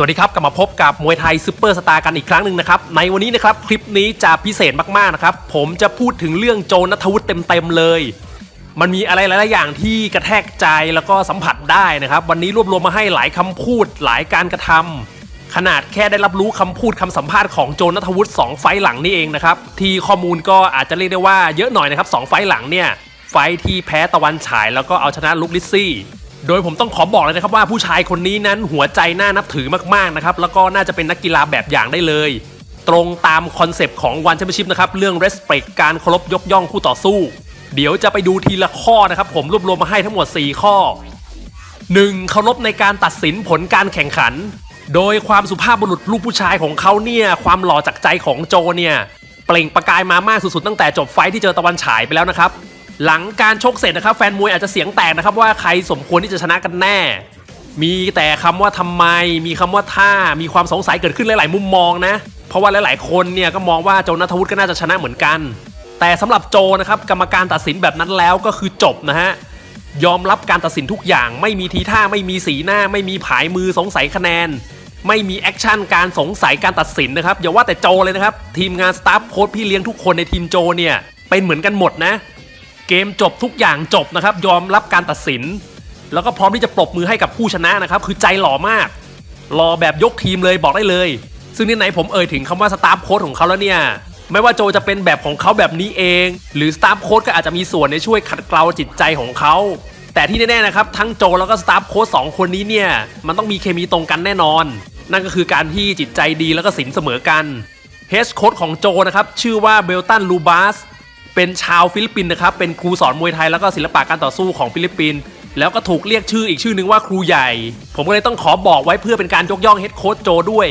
สวัสดีครับกลับมาพบกับมวยไทยซูเปอร์สตาร์กันอีกครั้งหนึ่งนะครับ ในวันนี้นะครับคลิปนี้จะพิเศษมากๆนะครับ ผมจะพูดถึงเรื่องโจนัทวุฒิเต็มๆเลย มันมีอะไรหลายๆอย่างที่กระแทกใจแล้วก็สัมผัสได้นะครับ วันนี้รวบรวมมาให้หลายคำพูดหลายการกระทำขนาดแค่ได้รับรู้คำพูดคำสัมภาษณ์ของโจนัทวุฒิสองไฟหลังนี่เองนะครับที่ข้อมูลก็อาจจะเรียกได้ว่าเยอะหน่อยนะครับสองไฟหลังเนี่ยไฟที่แพ้ตะวันฉายแล้วก็เอาชนะลุกลิซี่ โดยผมต้องขอบอกเลยนะครับว่าผู้ชายคนนี้นั้นหัวใจน่านับถือมากๆนะครับแล้วก็น่าจะเป็นนักกีฬาแบบอย่างได้เลย ตรงตามคอนเซปต์ของวันแชมเปี้ยนชิพนะครับเรื่อง respect การเคารพยกย่องคู่ต่อสู้ เดี๋ยวจะไปดูทีละข้อนะครับผมรวบรวมมาให้ทั้งหมด 4 ข้อ 1. เคารพในการตัดสินผลการแข่งขัน โดยความสุภาพบุรุษลูกผู้ชายของเขาเนี่ยความหล่อจากใจของโจเนี่ยเปล่งประกายมามากสุดๆตั้งแต่จบไฟท์ที่เจอตะวันฉายไปแล้วนะครับ หลังการชกเสร็จนะครับ แฟนมวยอาจจะเสียงแตกนะครับว่าใครสมควรที่จะชนะกันแน่ มีแต่คำว่าทำไม มีคำว่าถ้ามีความสงสัยเกิดขึ้นหลาย ๆ มุมมองนะ เพราะว่าหลาย ๆ คนเนี่ยก็มองว่าโจนัทวุฒิก็น่าจะชนะเหมือนกัน แต่สำหรับโจนะครับกรรมการตัดสินแบบนั้นแล้วก็คือจบนะฮะยอมรับการตัดสินทุกอย่างไม่มีทีท่าไม่มีสีหน้า ไม่มีผายมือสงสัยคะแนน ไม่มีแอคชั่นการสงสัยการตัดสินนะครับอย่าว่าแต่โจเลยนะครับ ทีมงานสตาฟโค้ชพี่เลี้ยงทุกคนในทีมโจเนี่ยเป็นเหมือนกันหมดนะ เกมจบทุกอย่างจบนะครับ ยอมรับการตัดสิน แล้วก็พร้อมที่จะปรบมือให้กับผู้ชนะนะครับ คือใจหล่อมากหล่อแบบยกทีมเลยบอกได้เลย ซึ่งที่ไหนผมเอ่ยถึงคำว่าสตาฟโค้ชของเขาแล้วเนี่ยไม่ว่าโจจะเป็นแบบของเขาแบบนี้เอง หรือสตาฟโค้ชก็อาจจะมีส่วนในช่วยขัดเกลาจิตใจของเขาแต่ที่แน่ๆนะครับทั้งโจแล้วก็สตาฟโค้ชสองคนนี้เนี่ยมันต้องมีเคมีตรงกันแน่นอน นั่นก็คือการที่จิตใจดีแล้วก็สินเสมอกันเฮดโค้ชของโจนะครับชื่อว่าเบลตันลูบาส เป็นชาวฟิลิปปินส์นะครับ เป็นครูสอนมวยไทยแล้วก็ศิลปะการต่อสู้ของฟิลิปปินส์แล้วก็ถูกเรียกชื่ออีกชื่อนึงว่าครูใหญ่ ผมก็เลยต้องขอบอกไว้เพื่อเป็นการยกย่องเฮดโค้ชโจด้วย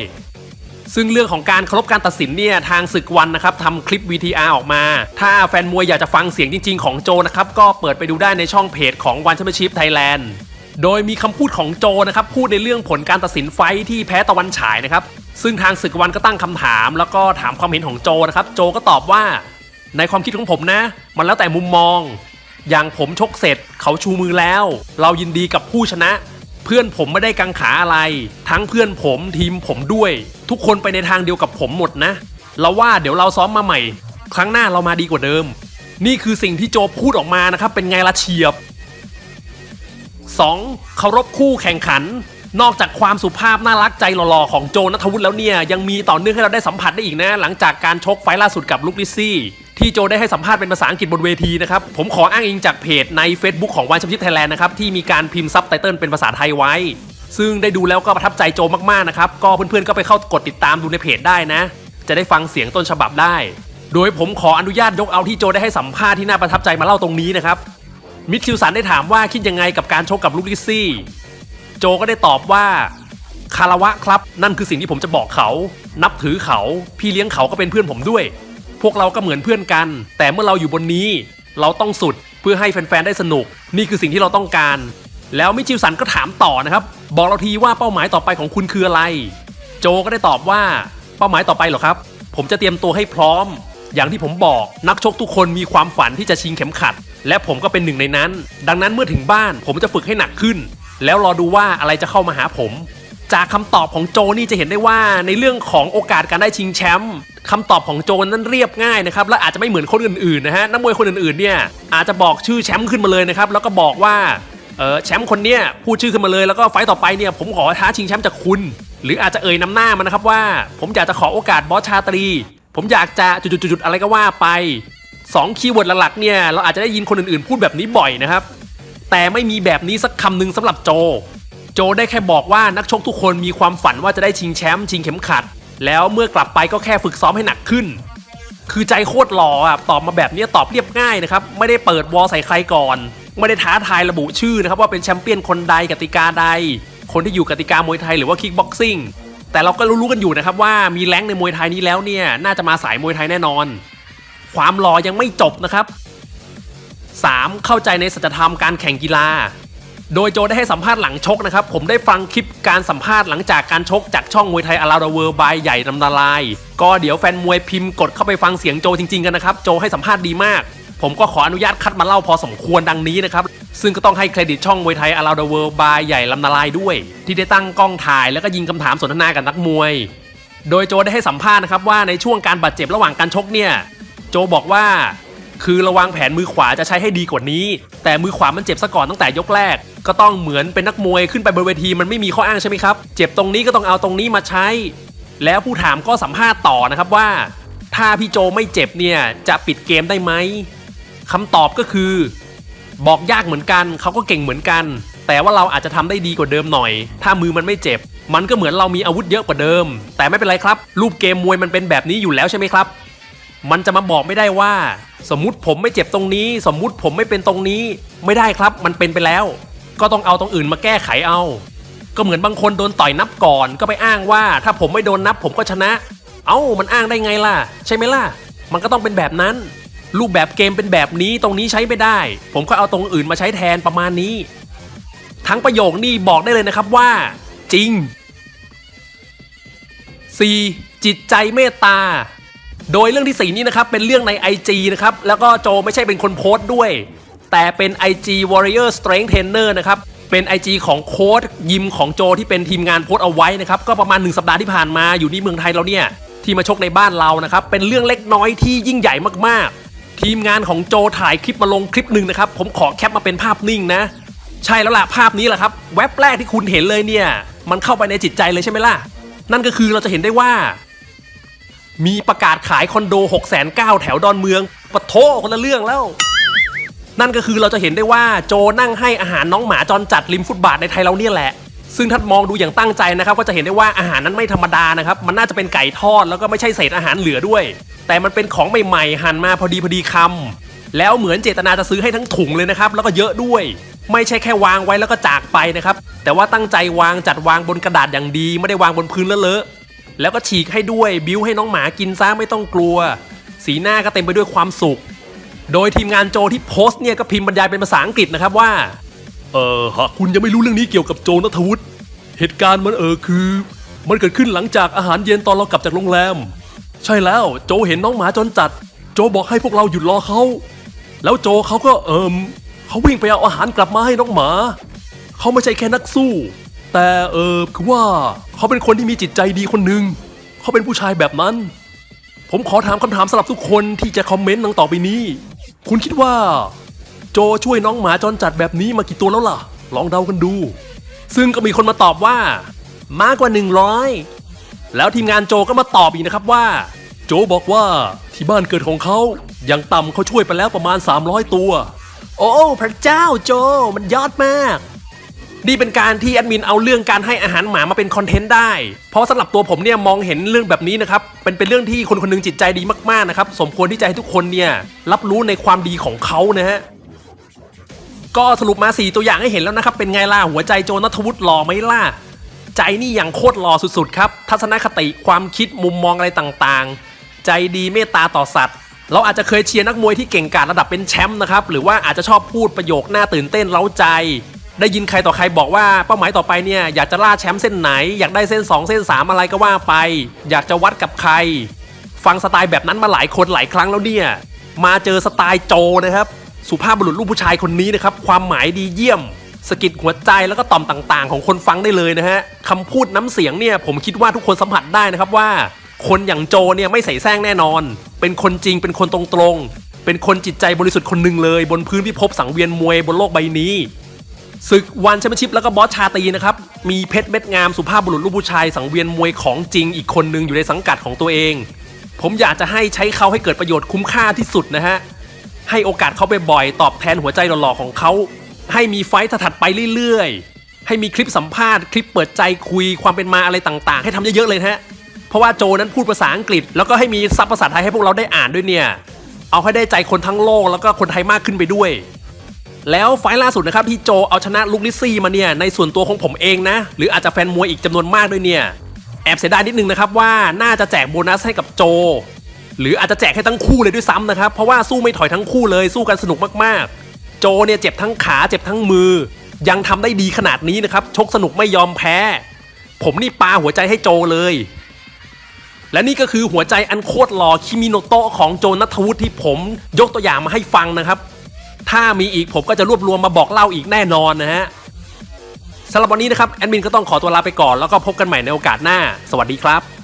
ซึ่งเรื่องของการเคารพการตัดสินเนี่ยทางศึกวันนะครับทำคลิป VTR ออกมา ถ้าแฟนมวยอยากจะฟังเสียงจริง ๆ ของโจนะครับก็เปิดไปดูได้ในช่องเพจของวันแชมเปี้ยนชิพไทยแลนด์โดยมีคำพูดของโจนะครับพูดในเรื่องผลการตัดสินไฟที่แพ้ตะวันฉายนะครับซึ่งทางศึกวันก็ตั้งคำถาม แล้วก็ถามความเห็นของโจนะครับโจก็ตอบว่า ในความคิดของผมนะ มันแล้วแต่มุมมอง อย่างผมชกเสร็จเขาชูมือแล้ว เรายินดีกับผู้ชนะ เพื่อนผมไม่ได้กังขาอะไร ทั้งเพื่อนผมทีมผมด้วย ทุกคนไปในทางเดียวกับผมหมดนะ เราว่าเดี๋ยวเราซ้อมมาใหม่ ครั้งหน้าเรามาดีกว่าเดิม นี่คือสิ่งที่โจพูดออกมานะครับ เป็นไงละเฉียบ 2. เคารพคู่แข่งขัน นอกจากความสุภาพน่ารักใจหล่อๆของโจนัทวุฒิแล้วเนี่ย ยังมีต่อเนื่องให้เราได้สัมผัสได้อีกนะ หลังจากการชกไฟล์ล่าสุดกับลุคลิซี่ ที่โจได้ให้สัมภาษณ์เป็นภาษาอังกฤษบนเวทีนะครับ ผมขออ้างอิงจากเพจใน Facebook ของวันแชมเปี้ยนไทยแลนด์นะครับ ที่มีการพิมพ์ซับไตเติลเป็นภาษาไทยไว้ ซึ่งได้ดูแล้วก็ประทับใจโจมากๆนะครับ ก็เพื่อนๆก็ไปเข้ากดติดตามดูในเพจได้นะ จะได้ฟังเสียงต้นฉบับได้ โดยผมขออนุญาตยกเอาที่โจได้ให้สัมภาษณ์ที่น่าประทับใจมาเล่าตรงนี้นะครับมิดคิวสันได้ถามว่าคิดยังไงกับการชกกับลูกลิซซี่โจก็ได้ตอบว่าคารวะครับ นั่นคือสิ่งที่ผมจะบอกเขา นับถือเขา พี่เลี้ยงเขาก็เป็นเพื่อนผมด้วย พวกเราก็เหมือนเพื่อนกัน แต่เมื่อเราอยู่บนนี้ เราต้องสุดเพื่อให้แฟนๆได้สนุก นี่คือสิ่งที่เราต้องการ แล้วมิชิลสันก็ถามต่อนะครับ บอกเราทีว่าเป้าหมายต่อไปของคุณคืออะไร โจก็ได้ตอบว่าเป้าหมายต่อไปเหรอครับ ผมจะเตรียมตัวให้พร้อม อย่างที่ผมบอกนักชกทุกคนมีความฝันที่จะชิงเข็มขัด และผมก็เป็นหนึ่งในนั้น ดังนั้นเมื่อถึงบ้านผมจะฝึกให้หนักขึ้น แล้วรอดูว่าอะไรจะเข้ามาหาผม จากคำตอบของโจนี่จะเห็นได้ว่าในเรื่องของโอกาสการได้ชิงแชมป์คำตอบของโจนั้นเรียบง่ายนะครับและอาจจะไม่เหมือนคนอื่นๆนะฮะนักมวยคนอื่นๆเนี่ยอาจจะบอกชื่อแชมป์ขึ้นมาเลยนะครับแล้วก็บอกว่าเออแชมป์คนเนี้ยพูดชื่อขึ้นมาเลยแล้วก็ไฟต์ต่อไปเนี่ยผมขอท้าชิงแชมป์จากคุณ หรืออาจจะเอ่ยนำหน้ามานนะครับว่า ผมอยากจะขอโอกาสบอสชาตรี ผมอยากจะจุดๆๆอะไรก็ว่าไปสองคีย์เวิร์ดหลักๆเนี่ยเราอาจจะได้ยินคนอื่นๆ พูดแบบนี้บ่อยนะครับแต่ไม่มีแบบนี้สักคำหนึ่งสำหรับโจ โจได้แค่บอกว่านักชกทุกคนมีความฝันว่าจะได้ชิงแชมป์ชิงเข็มขัด แล้วเมื่อกลับไปก็แค่ฝึกซ้อมให้หนักขึ้น คือใจโคตรหล่ออะตอบมาแบบนี้ตอบเรียบง่ายนะครับ ไม่ได้เปิดวอลใส่ใครก่อน ไม่ได้ท้าทายระบุชื่อนะครับว่าเป็นแชมเปี้ยนคนใดกติกาใด คนที่อยู่กติกามวยไทยหรือว่าคิกบ็อกซิ่งแต่เราก็รู้ๆกันอยู่นะครับว่ามีแรงในมวยไทยนี้แล้วเนี่ยน่าจะมาสายมวยไทยแน่นอน ความหล่อยังไม่จบนะครับ 3. เข้าใจในสัจธรรมการแข่งกีฬา โดยโจได้ให้สัมภาษณ์หลังชกนะครับ ผมได้ฟังคลิปการสัมภาษณ์หลังจากการชกจากช่องมวยไทยอาราดเวอร์บายใหญ่ลำดาลาย ก็เดี๋ยวแฟนมวยพิมพ์กดเข้าไปฟังเสียงโจจริงๆกันนะครับ โจให้สัมภาษณ์ดีมาก ผมก็ขออนุญาตคัดมาเล่าพอสมควรดังนี้นะครับ ซึ่งก็ต้องให้เครดิตช่องมวยไทยอาราดเวิร์บายใหญ่ลำนาลายด้วย ที่ได้ตั้งกล้องถ่ายแล้วก็ยิงคำถามสนทนากับนักมวย โดยโจได้ให้สัมภาษณ์นะครับว่าในช่วงการบาดเจ็บระหว่างการชกเนี่ย โจบอกว่า คือระวังแผนมือขวาจะใช้ให้ดีกว่านี้ แต่มือขวามันเจ็บซะก่อนตั้งแต่ยกแรก ก็ต้องเหมือนเป็นนักมวยขึ้นไปบนเวทีมันไม่มีข้ออ้างใช่ไหมครับ เจ็บตรงนี้ก็ต้องเอาตรงนี้มาใช้ แล้วผู้ถามก็สัมภาษณ์ต่อนะครับว่า ถ้าพี่โจไม่เจ็บเนี่ยจะปิดเกมได้ไหมคำตอบก็คือ บอกยากเหมือนกันเขาก็เก่งเหมือนกัน แต่ว่าเราอาจจะทำได้ดีกว่าเดิมหน่อย ถ้ามือมันไม่เจ็บ มันก็เหมือนเรามีอาวุธเยอะกว่าเดิม แต่ไม่เป็นไรครับ รูปเกมมวยมันเป็นแบบนี้อยู่แล้วใช่ไหมครับ มันจะมาบอกไม่ได้ว่า สมมุติผมไม่เจ็บตรงนี้ สมมุติผมไม่เป็นตรงนี้ ไม่ได้ครับ มันเป็นไปแล้ว ก็ต้องเอาตรงอื่นมาแก้ไขเอา ก็เหมือนบางคนโดนต่อยนับก่อน ก็ไปอ้างว่า ถ้าผมไม่โดนนับผมก็ชนะ เอ้ามันอ้างได้ไงล่ะ ใช่ไหมล่ะ มันก็ต้องเป็นแบบนั้น รูปแบบเกมเป็นแบบนี้ตรงนี้ใช้ไม่ได้ ผมก็เอาตรงอื่นมาใช้แทนประมาณนี้ ทั้งประโยคนี่บอกได้เลยนะครับว่า จริง 4. จิตใจเมตตา โดยเรื่องที่4นี้นะครับเป็นเรื่องใน IG นะครับแล้วก็โจไม่ใช่เป็นคนโพสต์ด้วย แต่เป็น IG Warrior Strength Trainer นะครับเป็น IG ของโค้ดยิมของโจที่เป็นทีมงานโพสต์เอาไว้นะครับก็ประมาณ 1 สัปดาห์ที่ผ่านมาอยู่ที่เมืองไทยเราเนี่ยที่มาชกในบ้านเรานะครับเป็นเรื่องเล็กน้อยที่ยิ่งใหญ่มากๆ ทีมงานของโจถ่ายคลิปมาลงคลิปหนึ่งนะครับผมขอแคปมาเป็นภาพนิ่งนะ ใช่แล้วล่ะภาพนี้แหละครับแว็บแรกที่คุณเห็นเลยเนี่ยมันเข้าไปในจิตใจเลยใช่ไหมล่ะนั่นก็คือเราจะเห็นได้ว่า มีประกาศขายคอนโด 6 9 0 0 0แถวดอนเมืองปะโทคนละเรื่องแล้ว นั่นก็คือเราจะเห็นได้ว่าโจนั่งให้อาหารน้องหมาจรจัดริมฟุตบาทในไทยเราเนี่ยแหละ ซึ่งถ้ามองดูอย่างตั้งใจนะครับ ก็จะเห็นได้ว่าอาหารนั้นไม่ธรรมดานะครับ มันน่าจะเป็นไก่ทอดแล้วก็ไม่ใช่เศษอาหารเหลือด้วย แต่มันเป็นของใหม่ๆหั่นมาพอดีพอดีคำแล้วเหมือนเจตนาจะซื้อให้ทั้งถุงเลยนะครับแล้วก็เยอะด้วยไม่ใช่แค่วางไว้แล้วก็จากไปนะครับ แต่ว่าตั้งใจวางจัดวางบนกระดาษอย่างดี ไม่ได้วางบนพื้นเลอะ แล้วก็ฉีกให้ด้วยบิ้วให้น้องหมากินซะไม่ต้องกลัว สีหน้าก็เต็มไปด้วยความสุข โดยทีมงานโจที่โพสต์เนี่ยก็พิมพ์บรรยายเป็นภาษาอังกฤษนะครับว่า เออหากคุณยังไม่รู้เรื่องนี้เกี่ยวกับโจนัทวุฒิเหตุการณ์มันเออคือ มันเกิดขึ้นหลังจากอาหารเย็นตอนเรากลับจากโรงแรม ใช่แล้วโจเห็นน้องหมาจนจัด โจบอกให้พวกเราหยุดรอเขาแล้วโจเขาก็เอิมเขาวิ่งไปเอาอาหารกลับมาให้น้องหมา เขาไม่ใช่แค่นักสู้ แต่เออคือว่าเขาเป็นคนที่มีจิตใจดีคนหนึ่งเขาเป็นผู้ชายแบบนั้น ผมขอถามคำถามสำหรับทุกคนที่จะคอมเมนต์ดังต่อไปนี้ คุณคิดว่า โจช่วยน้องหมาจรจัดแบบนี้มากี่ตัวแล้วล่ะ ลองเดากันดู ซึ่งก็มีคนมาตอบว่า มากกว่า 100 แล้วทีมงานโจก็มาตอบอีกนะครับว่า โจบอกว่าที่บ้านเกิดของเขาอย่างต่ำเขาช่วยไปแล้วประมาณ 300 ตัว โอ้ พระเจ้าโจมันยอดมาก นี่เป็นการที่แอดมินเอาเรื่องการให้อาหารหมามาเป็นคอนเทนต์ได้ เพราะสำหรับตัวผมเนี่ยมองเห็นเรื่องแบบนี้นะครับ เป็นเป็นเรื่องที่คนคนหนึงจิตใจดีมากๆนะครับ สมควรที่จะให้ทุกคนเนี่ยรับรู้ในความดีของเขานะฮะ ก็สรุปมา 4 ตัวอย่างให้เห็นแล้วนะครับ เป็นไงล่ะหัวใจโจนัทวุฒิหล่อไหมล่ะ ใจนี่อย่างโคตรหล่อสุดๆครับ ทัศนคติความคิดมุมมองอะไรต่างๆ ใจดีเมตตาต่อสัตว์เราอาจจะเคยเชียร์นักมวยที่เก่งกาจระดับเป็นแชมป์นะครับ หรือว่าอาจจะชอบพูดประโยคหน่าตื่นเต้นเล้าใจ ได้ยินใครต่อใครบอกว่าเป้าหมายต่อไปเนี่ยอยากจะล่าแชมป์เส้นไหน อยากได้เส้น 2 เส้น 3 อะไรก็ว่าไป อยากจะวัดกับใคร ฟังสไตล์แบบนั้นมาหลายคนหลายครั้งแล้วเนี่ย มาเจอสไตล์โจนะครับ สุภาพบุรุษลูกผู้ชายคนนี้นะครับ ความหมายดีเยี่ยมสกิดหัวใจแล้วก็ต่อมต่างๆ ของคนฟังได้เลยนะฮะคำพูดน้ำเสียงเนี่ยผมคิดว่าทุกคนสัมผัสได้นะครับว่า คนอย่างโจเนี่ยไม่ใส่แซงแน่นอน เป็นคนจริงเป็นคนตรงๆ เป็นคนจิตใจบริสุทธิ์คนหนึ่งเลย บนพื้นพิภพสังเวียนมวยบนโลกใบนี้ ศึกวันแชมเปี้ยนชิพแล้วก็บอสชาตีนะครับ มีเพชรเม็ดงามสุภาพบุรุษลูกผู้ชายสังเวียนมวยของจริงอีกคนหนึ่งอยู่ในสังกัดของตัวเอง ผมอยากจะให้ใช้เขาให้เกิดประโยชน์คุ้มค่าที่สุดนะฮะ ให้โอกาสเขาบ่อยๆตอบแทนหัวใจหล่อๆของเขา ให้มีไฟต์ถัดไปเรื่อยๆ ให้มีคลิปสัมภาษณ์คลิปเปิดใจคุยความเป็นมาอะไรต่างๆ ให้ทำเยอะๆเลยฮะ เพราะว่าโจนั้นพูดภาษาอังกฤษ แล้วก็ให้มีซับภาษาไทยให้พวกเราได้อ่านด้วยเนี่ย เอาให้ได้ใจคนทั้งโลกแล้วก็คนไทยมากขึ้นไปด้วย แล้วไฟล์ล่าสุดนะครับที่โจเอาชนะลุกลิซี่มาเนี่ยในส่วนตัวของผมเองนะ หรืออาจจะแฟนมวยอีกจำนวนมากด้วยเนี่ย แอบเสียดายนิดนึงนะครับว่าน่าจะแจกโบนัสให้กับโจ หรืออาจจะแจกให้ทั้งคู่เลยด้วยซ้ำนะครับ เพราะว่าสู้ไม่ถอยทั้งคู่เลยสู้กันสนุกมากๆ โจเนี่ยเจ็บทั้งขาเจ็บทั้งมือ ยังทำได้ดีขนาดนี้นะครับชกสนุกไม่ยอมแพ้ ผมนี่ปาหัวใจให้โจเลยและนี่ก็คือหัวใจอันโคตรหล่อคิมิโนโตะของโจนัทวุฒิที่ผมยกตัวอย่างมาให้ฟังนะครับ ถ้ามีอีกผมก็จะรวบรวมมาบอกเล่าอีกแน่นอนนะฮะสำหรับวันนี้นะครับแอดมินก็ต้องขอตัวลาไปก่อนแล้วก็พบกันใหม่ในโอกาสหน้า สวัสดีครับ